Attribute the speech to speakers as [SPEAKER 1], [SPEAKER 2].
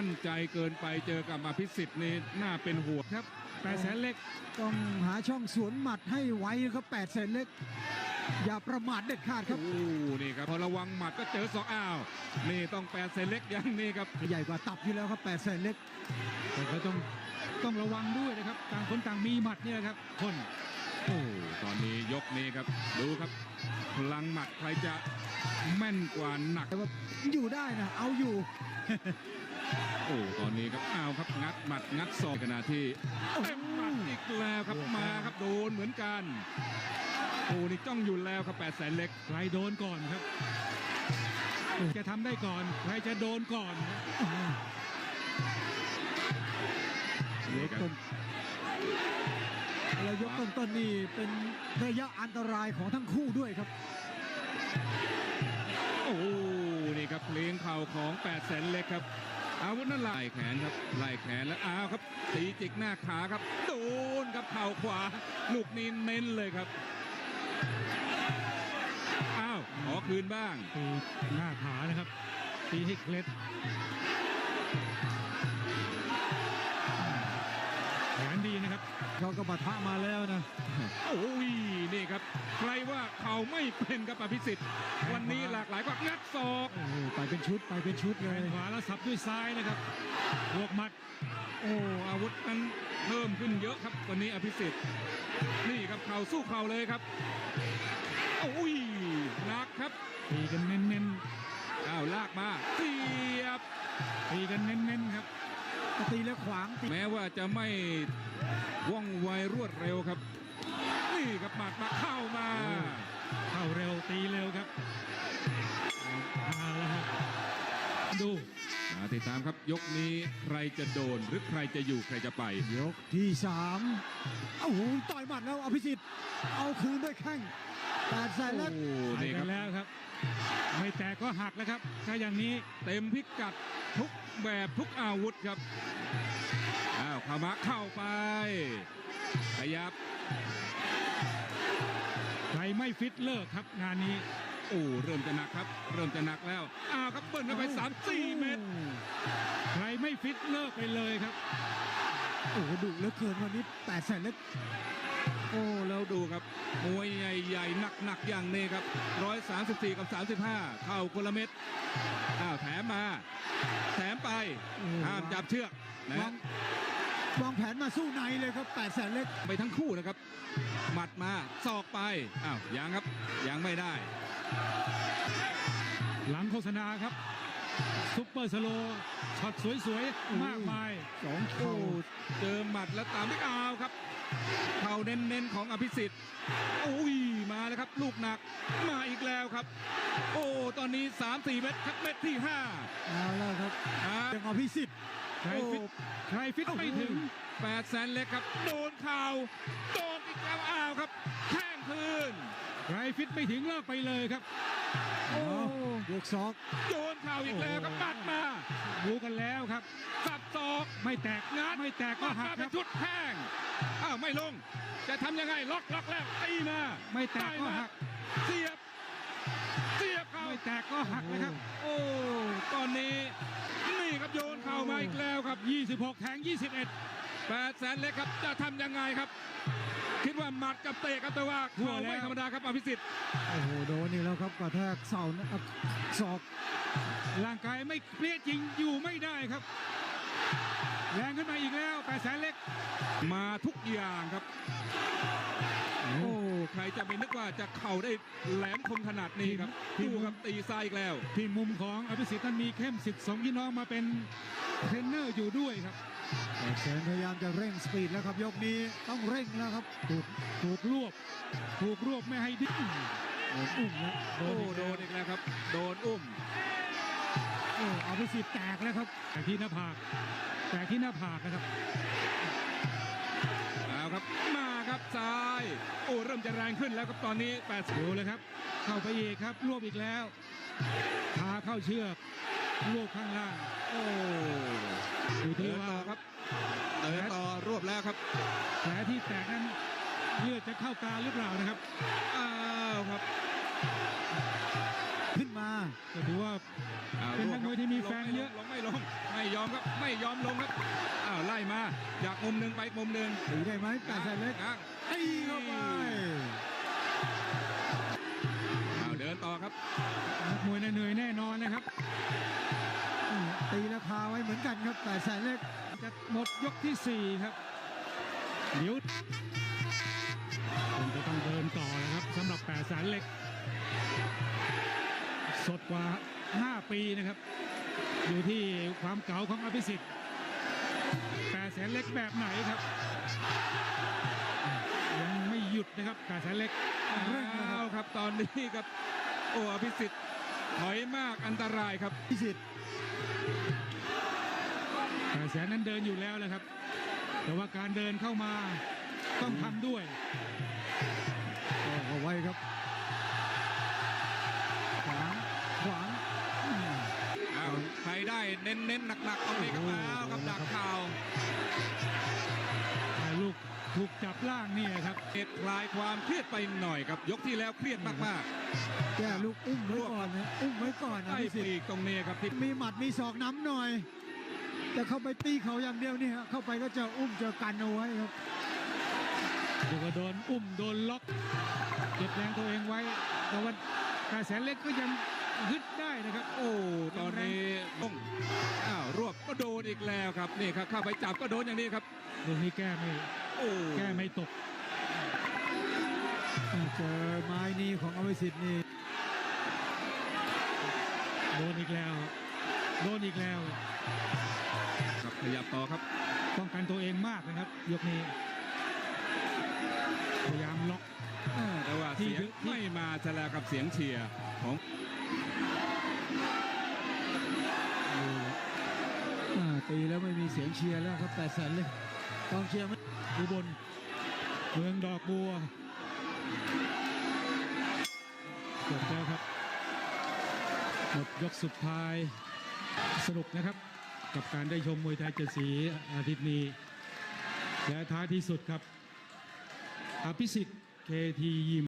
[SPEAKER 1] มั่นใจเกินไปเจอกับอภิสิทธิ์นี่น่าเป็นห่วง
[SPEAKER 2] ครับแปดแสนเล็ก
[SPEAKER 3] ต้องหาช่องสวนหมัดให้ไวครับแปดเซนเล็ก อย่าประมาทเด็ดขาดครับ
[SPEAKER 1] โอ้นี่ครับพอระวังหมัดก็เจอสองอ้าวนี่ต้องแปดเซนเล็กอย่างนี้ครับ
[SPEAKER 3] ใหญ่กว่าตับอยู่แล้วครับแปดเซนเล็ก
[SPEAKER 2] แต่ก็ต้องต้องระวังด้วยนะครับต่างคนต่างมีหมัดเนี่ยครับคน
[SPEAKER 1] โอ้ตอนนี้ยกนี้ครับ ดูครับพลังหมัดใครจะแม่นกว่าหนัก
[SPEAKER 3] แต่ว่าอยู่ได้นะเอาอยู่
[SPEAKER 1] โอ้ตอนนี้ครับอ้าวครับงัดหมัดงัดศอกขณะที่เต็มหมัดอีกแล้วครับมาครับโดนเหมือนกันโอ้นี่จ้องอยู่แล้วครับแปดแสนเล็ก
[SPEAKER 2] ใครโดนก่อนครับจะทำได้ก่อนใครจะโดนก่อน
[SPEAKER 3] ยกต้นแล้วยกต้นต้นๆนี่เป็นระยะอันตรายของทั้งคู่ด้วยครับ
[SPEAKER 1] โอ้นี่ครับเพลงเข่าของ8ปดแสนเล็กครับ อาวุธนั้นไล่แขนครับไล่แขนแล้วอ้าวครับ ตีจิกหน้าขาครับโดนครับเข่าขวา ลูกนี้เน้นเลยครับอ้าวขอคืนบ้าง
[SPEAKER 2] ตีหน้าขานะครับตีให้เคล็ด
[SPEAKER 3] เขาก็ปะทะมาแล้วนะ
[SPEAKER 1] โอ้ยนี่ครับ ใครว่าเข่าไม่เป็นครับอภิสิทธิ์ วันนี้หลากหลายก็งัดศอก
[SPEAKER 3] โอ้โหไปเป็นชุดไปเป็นชุดเล
[SPEAKER 2] แข
[SPEAKER 3] ย
[SPEAKER 2] นขวาแล้วสับด้วยซ้ายนะครับบวกหมัด
[SPEAKER 1] โอ้อาวุธนั้นเพิ่มขึ้นเยอะครับ วันนี้อภิสิทธิ์นี่ครับเข่าสู้เข่าเลยครับโอ้ยหนักครับ
[SPEAKER 2] ตีกันเน้น
[SPEAKER 1] อ้าวลากมาเสียบ
[SPEAKER 2] ๆตีกันเน้นๆครับ
[SPEAKER 3] ตีแล้วขวางตี
[SPEAKER 1] แม้ว่าจะไม่ ว่องไวรวดเร็วครับ นี่ครับหมัดมาเข้ามา
[SPEAKER 2] เข้าเร็วตีเร็วครับเอาละครับดู
[SPEAKER 1] มาติดตามครับยกนี้ใครจะโดนหรือใครจะอยู่ใครจะไป
[SPEAKER 3] ยกที่สามโอ้โหต่อยหมัดแล้วอภิสิทธิ์เอาคืนด้วยแข้งแปดแสนเล็ก
[SPEAKER 1] โอ้
[SPEAKER 2] ไป
[SPEAKER 1] นี่ค
[SPEAKER 2] กั
[SPEAKER 1] รับ
[SPEAKER 2] นแล้วครับ ไม่แตกก็หักแล้วครับ ถ้าอย่างนี้
[SPEAKER 1] เต็มพิกัดทุกแบบทุกอาวุธครับ อ้าวขามาเข้าไป ขยับ
[SPEAKER 2] ใครไม่ฟิตเลิกครับงานนี้
[SPEAKER 1] โอ้เริ่มจะหนักครับ เริ่มจะหนักแล้วอ้าวครับเบิ้ลเข้าไป3 4เมตร
[SPEAKER 2] ใครไม่ฟิตเลิกไปเลยครับ
[SPEAKER 3] โอ้โหดุเหลือเกินวันนี้แปดแสนเล็ก
[SPEAKER 1] โอ้แล้วดูครับมวยใหญ่ๆหนักๆอย่างนี้ครับ134กับ35เข้าคนละเม็ดอ้าวแถมมา แถมไป
[SPEAKER 3] โอ้
[SPEAKER 1] ห้ามจับเชือกนะ
[SPEAKER 3] วางวางแผนมาสู้ในเลยครับแปดแสนเล็ก
[SPEAKER 1] ไปทั้งคู่นะครับ หมัดมาศอกไปอ้าวยังครับยังไม่ได้
[SPEAKER 2] หลังโฆษณาครับ ซุปเปอร์สโลว์ช็อตสวยๆ มากมาย
[SPEAKER 3] สอง
[SPEAKER 1] โอ้
[SPEAKER 3] เข่า
[SPEAKER 1] เจอหมัดแล้วตามด้วยอ้าวครับเข่าเน้นๆของอภิสิทธิ์โอ้ย มาแล้วครับ ลูกหนักมาอีกแล้วครับ โอ้ตอนนี้ 3-4 เม็ดครับเม็ดที่5
[SPEAKER 3] เอาแล้วครับ
[SPEAKER 1] อ่า
[SPEAKER 3] ยังอภิสิทธิ์
[SPEAKER 2] ใครฟิต
[SPEAKER 3] โอ้
[SPEAKER 2] ใครฟิตไม่ถึง
[SPEAKER 1] แปดแสนเล็กครับ โดนเข่าโดนอีกแล้วอ้าวครับแข้งคืน
[SPEAKER 2] ใครฟิตไม่ถึงเลิกไปเลยครับ
[SPEAKER 3] โอ้บวกศอก
[SPEAKER 1] โดนเข่าอีกแล้วครับปัดมา
[SPEAKER 2] รู้กันแล้วครับ
[SPEAKER 1] สับศอก
[SPEAKER 2] ไม่แตก
[SPEAKER 1] งัด
[SPEAKER 2] ไม่แตกก็หัก
[SPEAKER 1] มา
[SPEAKER 2] ค
[SPEAKER 1] เป็
[SPEAKER 2] รั
[SPEAKER 1] น
[SPEAKER 2] บ
[SPEAKER 1] ชุดแข้งอ้าวไม่ลง จะทำยังไงล็อกล็อกแล้วตีมา
[SPEAKER 2] ไม่แตกก็
[SPEAKER 1] ได้า
[SPEAKER 2] หัก
[SPEAKER 1] เสียบเสียบเข่า
[SPEAKER 2] ไม่แตกก็หักนะครับ
[SPEAKER 1] โอ้ตอนนี้นี่ครับโยนเข่ามาอีกแล้วครับ
[SPEAKER 2] 26 แทง 21
[SPEAKER 1] แปดแสนเล็กครับจะทำยังไงครับ คิดว่าหมัดกับเตะครับแต่ว่าเข่าไม่ธรรมดาครับอภิสิทธิ์
[SPEAKER 3] โอ้โหโดนนี่แล้วครับกระแทกเสานะศอก
[SPEAKER 2] ร่างกายไม่เปรี้ยจริงอยู่ไม่ได้ครับ แรงขึ้นมาอีกแล้วแปดแสนเล็ก
[SPEAKER 1] มาทุกอย่างครับโอ้ใครจะไปนึกว่าจะเข่าได้แหลมคมขนาดนี้ครับ
[SPEAKER 2] พี่
[SPEAKER 1] ดูครับตีซ้ายอีกแล้ว
[SPEAKER 2] ที่มุมของอภิสิทธิ์นั้นมีเข้มสิทธิ์สองพี่น้องมาเป็นเทรนเนอร์อยู่ด้วยครับ
[SPEAKER 3] แปดแสนพยายามจะเร่งสปีดแล้วครับยกนี้ต้องเร่งแล้วครับ
[SPEAKER 2] ถูกถูกรวบถูกรวบไม่ให้ดิ้น
[SPEAKER 3] โดนอุ้มแล้ว
[SPEAKER 1] โอ้โดนอีกแล้วครับ โดนอุ้ม
[SPEAKER 3] โอ้อภิสิทธิ์แตกแล้วครับ
[SPEAKER 2] แตกที่หน้าผากแตกที่หน้าผากนะครับ
[SPEAKER 1] เอาครับมาครับซ้ายโอ้เริ่มจะแรงขึ้นแล้วครับตอนนี้แปด
[SPEAKER 2] ดูเลยครับ เข้าไปอีกครับรวบอีกแล้วพาเข้าเชือก รวบข้างล่าง
[SPEAKER 1] โอ้
[SPEAKER 2] ดู
[SPEAKER 1] เดิ
[SPEAKER 2] ที่
[SPEAKER 1] น
[SPEAKER 2] ว่า
[SPEAKER 1] ต่อครับเดินต่อรวบแล้วครับ
[SPEAKER 2] แผลที่แตกนั้นเลือดจะเข้าตาหรือเปล่านะครับ
[SPEAKER 1] อ้าวครับ
[SPEAKER 3] ขึ้นมา
[SPEAKER 2] ก็ถือว่า
[SPEAKER 1] อ้าว
[SPEAKER 2] เป็นนักมวยที่มีแฟนเยอะ
[SPEAKER 1] ลงไม่ลงไม่ยอมครับไม่ยอมลงครับอ้าวไล่มาจากมุมหนึ่งไปอีกมุมหนึ่ง
[SPEAKER 3] ตีได้ไหมแปดแสนเล็ก
[SPEAKER 1] ง้าง
[SPEAKER 3] ตีเข้าไป
[SPEAKER 1] อ้าวเดินต่อครับ
[SPEAKER 2] นักมวยน่ะเหนื่อยแน่นอนนะครับ
[SPEAKER 3] ตีราคาไว้เหมือนกันครับแปดแสนเล็ก
[SPEAKER 2] จะหมดยกที่ 4 ครับเดี๋ยวคงจะต้องเดินต่อนะครับสำหรับ8แสนเหล็ก สดกว่า 5 ปีนะครับ อยู่ที่ความเก๋าของอภิสิทธิ์8แสนเล็กแบบไหนครับ ยังไม่หยุดนะครับ8แสนเล็ก
[SPEAKER 3] เร่งนะครับ
[SPEAKER 1] อ้าวครับตอนนี้ครับ โอ้อภิสิทธิ์ถอยมากอันตรายครับ
[SPEAKER 3] พิสิทธิ์
[SPEAKER 2] 8แสนนั้นเดินอยู่แล้วนะครับ แต่ว่าการเดินเข้ามาต้องทำด้วย
[SPEAKER 3] ออกเอาไว้ครับ ขวางขวางอืม
[SPEAKER 1] อ้าวใครได้เน้นเน้นๆหนักๆตรงนี้ครับ
[SPEAKER 3] โอ้โห
[SPEAKER 1] อ้าวกับดักข่าว
[SPEAKER 2] แต่ลูก ถูกจับล่างเนี่ยครับ
[SPEAKER 1] เหตุคลายความเครียดไปหน่อยครับ ยกที่แล้วเครียดมาก
[SPEAKER 3] แก้ลูกอุ้มไว้ก่อนนะอุ้มไว้ก่อน
[SPEAKER 1] ๆ
[SPEAKER 3] นะ
[SPEAKER 1] ไอ้
[SPEAKER 3] พิสิท
[SPEAKER 1] ปี
[SPEAKER 3] ธิ์
[SPEAKER 1] กตรงนี้ครับที่
[SPEAKER 3] มีหมัดมีศอกน้ำหน่อยจะเข้าไปตีเขาอย่างเดียวนี่ฮะเข้าไปก็จะอุ้มจะกันเอาไว้ครับ
[SPEAKER 2] เดี๋ยวก็โดนอุ้มโดนล็อกเก็บแรงตัวเองไว้ แต่ว่าแต่แสนเล็กก็ยังฮึดได้นะครับ
[SPEAKER 1] โอ้ตอนนี้ต้องอ้าวรวบก็โดนอีกแล้วครับนี่ครับเข้าไปจับก็โดนอย่างนี้ครับ
[SPEAKER 2] ตรงนี้แก้ไม่
[SPEAKER 1] โอ้
[SPEAKER 2] แก้ไม่ตก
[SPEAKER 3] เจอไม้นี้ของอภิสิทธิ์นี่
[SPEAKER 2] โดนอีกแล้ว โดนอีกแล้ว
[SPEAKER 1] ครับขยับต่อครับ
[SPEAKER 2] ป้องกันตัวเองมากนะครับ ยกนี้พยายามล็อก
[SPEAKER 1] อ่าแต่ว่า
[SPEAKER 2] ที่
[SPEAKER 1] เสียง
[SPEAKER 2] ยึดที่
[SPEAKER 1] ไม่มาซะแล้วกับเสียงเชียร์ของ
[SPEAKER 3] อ่าตีแล้วไม่มีเสียงเชียร์แล้วครับแปดแสนเลย กองเชียร์ไม่
[SPEAKER 2] อุบลเมืองดอกบัวจบแล้วครับหมดยกสุดท้ายสนุกนะครับ กับการได้ชมมวยไทยเจ็ดสีอาทิตย์นี้ และท้ายที่สุดครับ อภิสิทธิ์เคทียิม